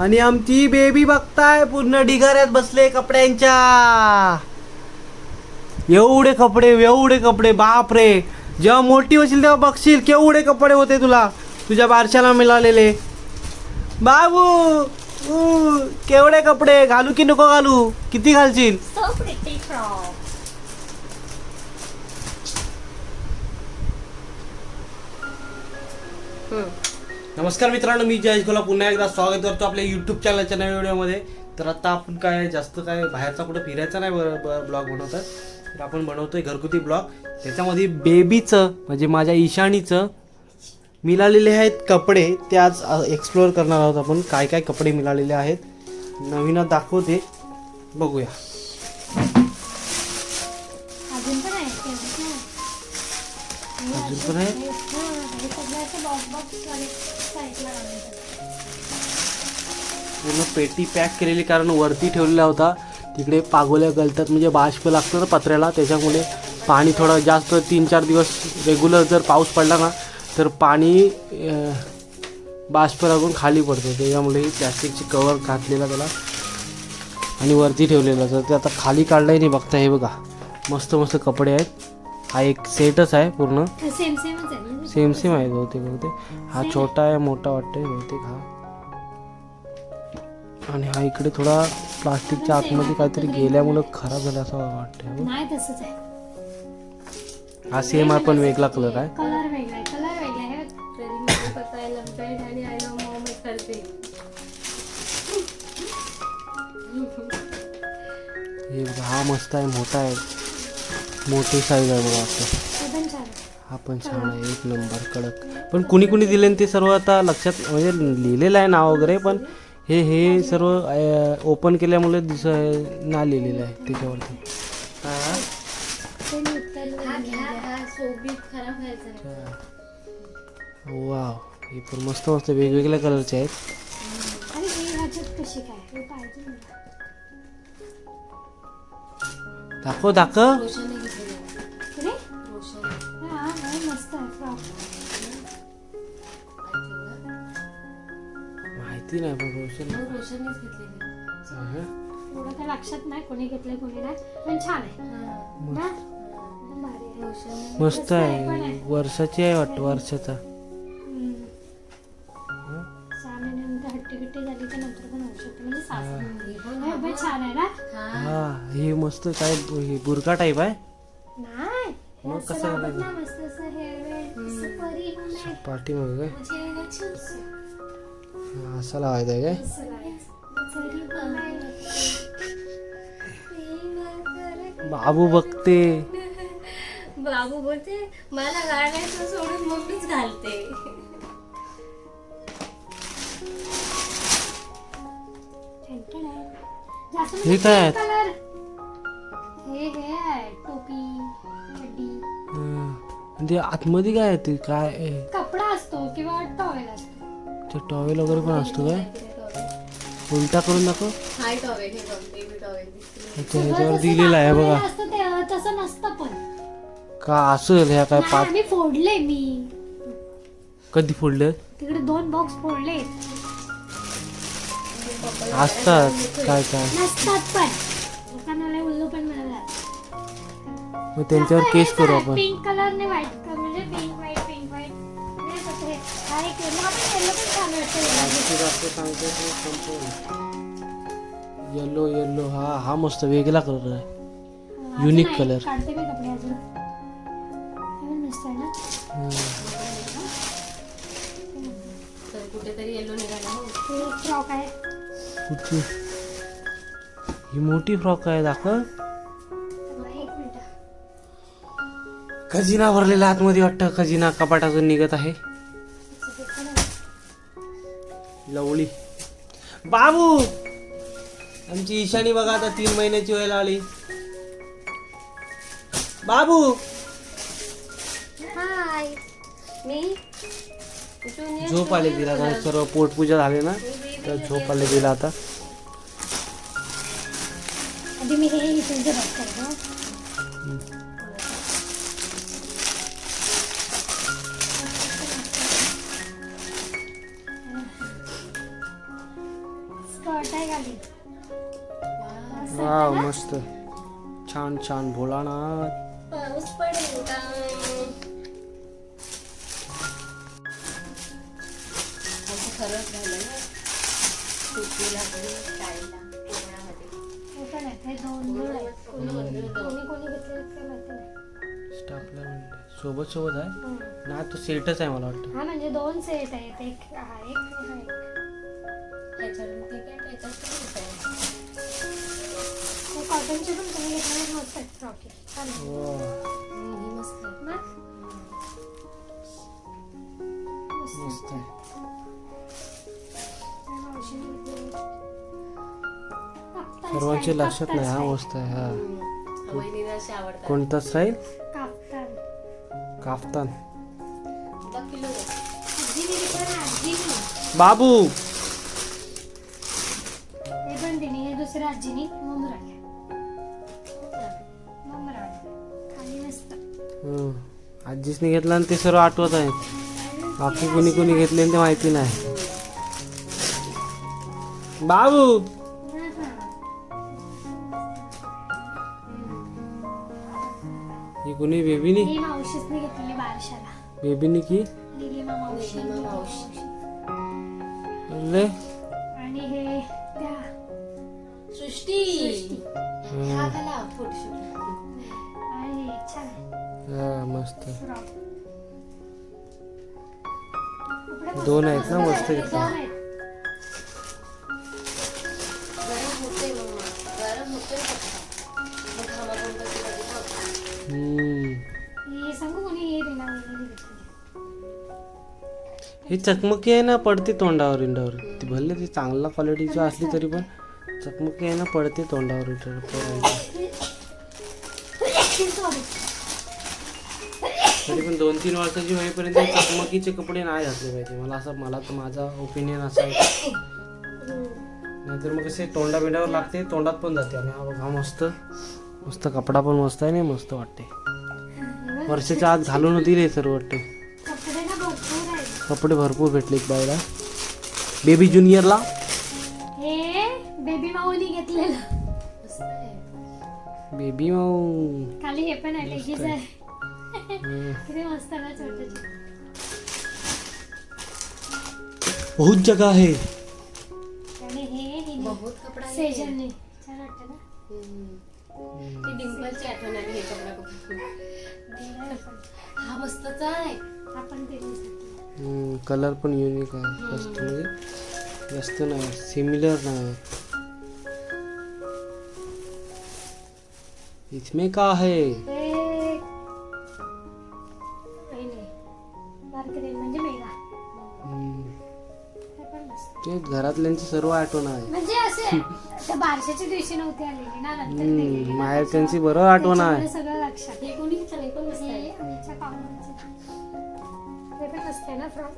आणि आमची बेबी बघताय पूर्ण ढिगाऱ्यात बसले कपड्यांच्या. एवढे कपडे एवढे कपडे बाप रे जेव्हा मोठी होशील तेव्हा बघशील केवढे कपडे होते तुला. तुझ्या बारशाला मिळालेले. बाबू केवढे कपडे? घालू की नको घालू? किती घालशील? So. नमस्कार मित्रांनो मी जयेश गोला पुन्हा एकदा स्वागत करतो आपल्या युट्यूब चॅनलच्या नव्या व्हिडिओमध्ये. तर आता आपण काय जास्त काय बाहेरचा कुठं फिरायचा नाही ब्लॉग बनवतात तर आपण बनवतोय घरगुती ब्लॉग त्याच्यामध्ये बेबीचं म्हणजे माझ्या ईशानीचं मिळालेले आहेत कपडे. ते आज एक्सप्लोअर करणार आहोत आपण. काय काय कपडे मिळालेले आहेत. नवीन दाखवते. बघूया. अजून पण आहेत? हे सगळे असे साईडला पूर्ण पेटी पॅक केलेली कारण वरती ठेवलेला होता. तिकडे पागोल्या गलतात म्हणजे बाष्प लागतं ना पत्र्याला. त्याच्यामुळे पाणी थोडं जास्त तीन चार दिवस रेग्युलर जर पाऊस पडला ना तर पाणी बाष्प लागून खाली पडतं. त्याच्यामुळे प्लॅस्टिकची कवर घातलेला त्याला आणि वरती ठेवलेलं. तर ते आता खाली काढलंय नाही बघता हे बघा. मस्त मस्त कपडे आहेत. हा एक सेटच आहे पूर्ण. सेम सेमच आहे ना? सेम सेम आहे बहुतेक बहुतेक. हा छोटा आहे मोठा वाटतोय बहुतेक हा. आणि हा इकडे थोडा प्लास्टिकच्या आतमध्ये काहीतरी गेल्यामुळं खराब झाला असं वाटतंय हो. नाही तसंच आहे. हा सेम आहे पण वेगळा कलर आहे. कलर वेगळा आहे कलर वेगळा आहे. तरी माझे पप्पा आय लव्ह डॅड आणि आय लव्ह मॉम करते. हे बघा हा मस्त आहे मोठा आहे. मोठी साईज आहे बघा आता. ते पण छान. आहे. हा पण छान आहे एक नंबर कडक. पण कुणी कुणी दिले ते सर्व आता लक्षात म्हणजे लिहिलेलं आहे नाव वगैरे पण हे हे सर्व ओपन केल्यामुळे दिस ना लिहिलेलं आहे त्याच्यावरती. हा ते नुकतं हा हा हे पण मस्त मस्त वेगवेगळ्या कलरचे आहेत. मला. दाखव दाखव. मस्त आहे फ्रॉक माहिती नाही पण रोशन. रोशननेच घेतलेली. हा. एवढं काय लक्षात नाही कोणी घेतलंय कोणी नाही. पण छान आहे. ना एकदम भारी आहे. रोशन. मस्त आहे. वर्षाची आहे वाटतं वर्षाचा. हम्म. सहा महिन्यानंतर हट्टी गिट्टी झाली तर नंतर पण होऊ शकते. म्हणजे सासू हे. पण हे पण छान आहे ना? हा. हा हे मस्त काय हे बुरका टाईप आहे? नाही. हे मग असं कसं लावतात घालायचं? ना मस्त असं हेअरवेअर असं परी होऊन आहे. पाठी मग काय हा, असं लावायचं आहे काय. बाबू बघते बाबू बोलते मला घालायचं सोडून मम्मीच घालते हे म्हणजे काय ते आतमध्ये काय आहे ते? काय आहे? कपडा असतो किंवा टॉवेल असतो. ते टॉवेल वगैरे पण असतो काय? उलटा करून दाखव. हाय टॉवेल हे बघ बेबी टॉवेल अच्छा, ह्याच्यावर दिलेलं आहे बघा. असतं ते तसं नसतं पण. का असेल ह्या काय नाही, पाच आम्ही फोडले मी. कधी फोडले? तिकडे दोन बॉक्स फोडले. असतात काय काय? नसतात पण. दुकानाला उल्लू पण मिळाला. मग त्यांच्यावर केस करू आपण पिंक कलरने व्हाईट म्हणजे पिंक व्हाईट पिंक व्हाईट हा एक yellow, हा पण yellow पण छान वाटतं येलो येलो हा। हा मस्त वेगळा कलर आहे आहे, color. काढते मी कपडे अजून मस्त आहे ना? हं. तर कुठेतरी येलो निघाला हो? फ्रॉक आहे। कुठची ही मोठी फ्रॉक आहे दाखव। खजिना भरलेला आतमध्ये वाटतं. खजिना कपाटातून निघत आहे. लवळी. बाबू! आमची ईशानी बघा आता तीन महिन्याची व्हायला आली. बाबू! हाय. मी? झोप आले तिला कारण सर्व पोटपूजा झाले ना तर झोप आले तिला आता. आधी मी हे इथून बघ करतो मस्त. छान छान. भोलानाथ पाऊस पडेल का? असं खरंच झालं ना. लागली हे पण आहेत, हे दोन जोड आहेत. कोणी कोणी कोणी घेतले काय माहिती नाही. स्टाफला म्हणते सोबत सोबत आहे. नाही तो सेटच आहे मला वाटतं. हा म्हणजे दोन सेट आहेत. एक हा एक हा एक. त्याच्यावर ते काय त्याच्यात. कॉटनचे पण तुम्ही घेतले मस्त आहेत फ्रॉकी छान आहे. वा. हम्म, ही मस्त आहे. ना? मस्त आहे. मस्त आहे त्या मावशीने घेतलेली. काफ्तान सर्वांचे style, लक्षात नाही हा style. मस्त आहे हा हम्म. वहिनीला अशी आवडतात कोणता स्टाईल काफ्तान काफ्तान बघ किलो बघ. आजीने घेतलं ना आजीने बाबू हे पण तिने हे दुसऱ्या आजीने ममराळ आजीसने घेतला आणि ते सर्व आठवत आहेत बाकी कोणी कोणी घेतले ते माहिती नाही. बाबू! हा, कोणी? बेबीनी? ही मावशीसने घेतलेली बारशाला. बेबीनी की. ले. आणि हे त्या सृष्टी. सृष्टी. हा. घाला फोटोशूट आणि छान. हा मस्त दोन आहेत ना मस्त. हे हे ही चकमकी आहे ना पडते तोंडावर इंडावर ती भले ती चांगल्या क्वालिटीची असली तरी पण चकमकी आहे ना पडते तोंडावर इंडावर तरी पण दोन तीन वर्षाची होईपर्यंत चकमकीचे कपडे नाही घातले पाहिजे. मला असं मला तर माझा ओपिनियन असा आहे. नाहीतर मग कसे तोंडा बिंडावर लागते तोंडात पण जाते. आणि हा बघ मस्त मस्त कपडा पण मस्त आहे ना मस्त वाटते. वर्षाच्या आत घालून होतील हे सर्व वाटते. कपडे भरपूर भेटले बाईला. बेबी ज्युनियरला हे बेबी घेतलेलं. आहे. बेबी माऊ. खाली हे पण आहे. किती मस्त ना छोटे बहुत जगह है। आणि हे हिने बहुत कपडा आहे. सेजलने. छान वाटतं ना? हम्म. ती डिंपलची आठवण आली हे कपडा बघून. दिलंय पण. हा मस्तच आहे. आपण दिली कलर पण युनिक आहे. जास्त म्हणजे जास्त नाही सिमिलर नाही इसमें का है? घरातल्यांची सर्व आठवण आहे. म्हणजे असे त्या बारशाच्या दिवशी नव्हती आलेली ना नंतर ते गेली. हम्म, ना. माहेर त्यांची बरोबर आठवण आहे. त्याच्यामुळे सगळं लक्षात. हे कोणी घेतलं हे पण मस्त हे आहे आमच्या पाहुण्यांचे. ते पण असते ना फ्रॉक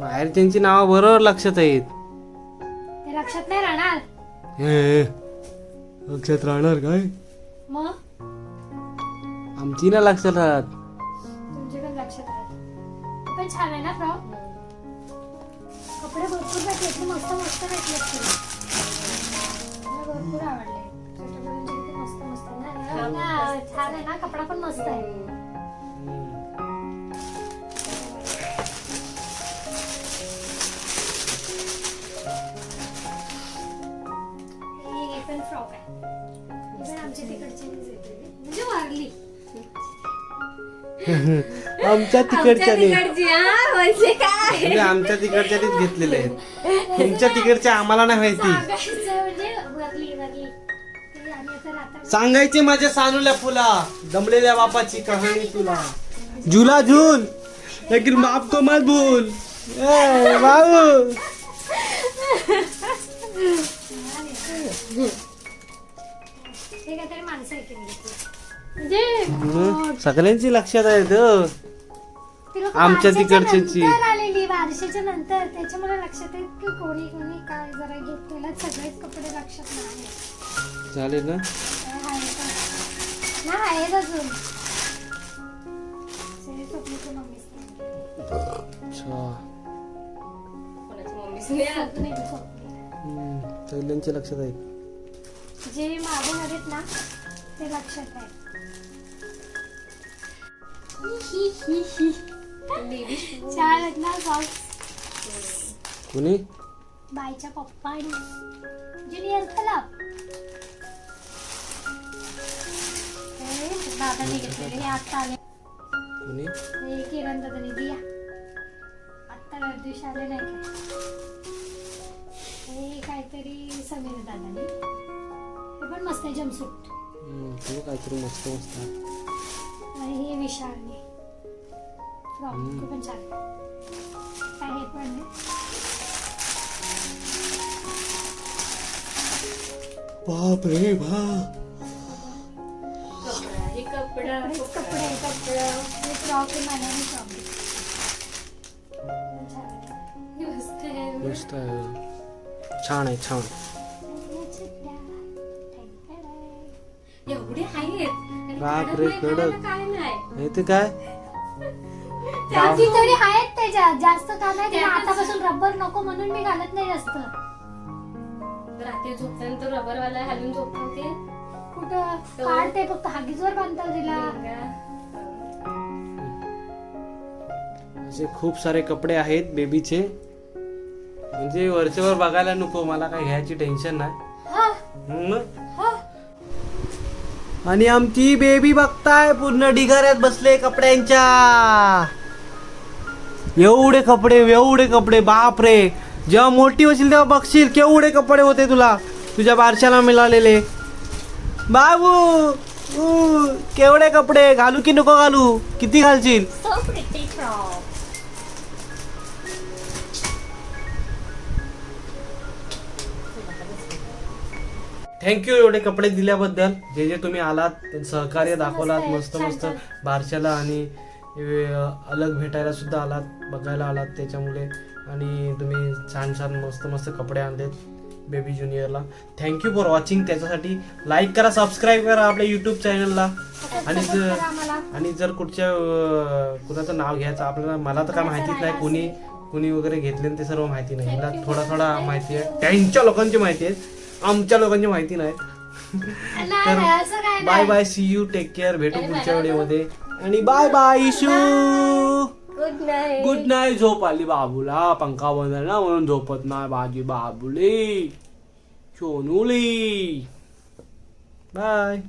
माहेर त्यांची नावं बरोबर लक्षात आहेत. ते लक्षात नाही राहणार? हे, लक्षात राहणार काय? मग? आमची ना लक्षात राहत. आहे ना फ्रॉक? कपडे भरपूर भेटले एकदम मस्त मस्त भेटले मला भरपूर आवडले. छोट्या मुलांचे किती मस्त मस्त आहे ना. हा छान. आहे ना कपडा पण मस्त आहे. हे हे पण फ्रॉक आहे. हे पण आमच्या तिकडच्यांनीच घेतलेली. म्हणजे वारली. आमच्या तिकडच्याने म्हणजे काय? म्हणजे आमच्या तिकडच्यानेच घेतलेले आहेत. तुमच्या तिकडच्या आम्हाला नाही माहिती. सांगायचं म्हणजे वरली वरली ते आम्ही आता राहता सांगायचे माझ्या सानूल्या फुला दमलेल्या बापाची कहाणी तुला. झुला झूल. लेकिन बाप को मत भूल. ए, हे काहीतरी माणसं म्हणजे हम्म, सगळ्यांची लक्षात आहे तो ती लोकं आमच्या तिकडच्याची. नंतर आलेली बारशाच्या नंतर. त्याच्यामुळे लक्षात आहे की कोणी कोणी काय जरा घेतलेला सगळेच कपडे लक्षात नाही. झाले ना? नाही आहेत अजून. सगळे मम्मीच. अच्छा लक्षात आहे जे मागून आलेत ना ते लक्षात आहे. छान आहेत ना सॉक्स कुणी? बाईच्या पप्पा आणि ज्युनियर क्लब दादाने घेतलेले हे आत्ता आले. कुणी? हे किरण दादाने दिया. आत्ता दर दिवशी आले नाही हे काहीतरी समीर दादाने. हे पण मस्त आहे जमसूट काहीतरी मस्त मस्त. आणि हे विशालने. पण छान काय हे पण आहे बाप रे बाप कपडा हे कपडा कपडेच कपडे कपडे हे फ्रॉक आहे माझ्याने फ्रॉक हे मस्त आहे मस्त आहे छान आहे छान एवढे आहेत कडक. हे ते काय कितीतरी आहेत त्याच्यात जास्त का नाही त्यातच- आतापासून रबर नको म्हणून मी घालत नाही जास्त. रात्री झोपल्यानंतर रबरवाला घालून झोपतो ते. कुठं? काढते फक्त हागीजवर बांधतात तिला. असे खूप सारे कपडे आहेत बेबीचे. म्हणजे वरच्यावर बघायला नको मला काय घ्यायची टेन्शन नाही. हा. हा. आणि आमची बेबी बघताय पूर्ण ढिगाऱ्यात बसले कपड्यांच्या. एवढे कपडे एवढे कपडे बाप रे जेव्हा मोठी होशील तेव्हा बघशील केवढे कपडे होते तुला. तुझ्या बारशाला मिळालेले. बाबू केवढे कपडे? घालू की नको घालू? किती घालशील. थँक्यू एवढे कपडे दिल्याबद्दल. जे जे तुम्ही आलात सहकार्य दाखवलात मस्त मस्त. बारशाला आणि अलग भेटायला सुद्धा आलात बघायला आलात त्याच्यामुळे. आणि तुम्ही छान छान मस्त मस्त कपडे आणलेत बेबी ज्युनियरला थँक्यू फॉर वॉचिंग त्याच्यासाठी लाईक करा सबस्क्राईब करा आपल्या यूट्यूब चॅनलला आणि जर. आणि जर कुठच्या कुणाचं नाव घ्यायचं आपल्याला मला तर काय माहितीच नाही कुणी कुणी वगैरे घेतले ते सर्व माहिती नाही. हिला थोडा थोडा माहिती आहे. त्यांच्या लोकांची माहिती आहे. आमच्या लोकांची माहिती नाही. काय bye bye see you take care भेटू पुढच्या व्हिडिओमध्ये आणि bye bye Ishu good night good night झोप आली बाबूला पंखा बंद आहे ना म्हणून झोपत नाही बाजी बाबुली सोनुली बाय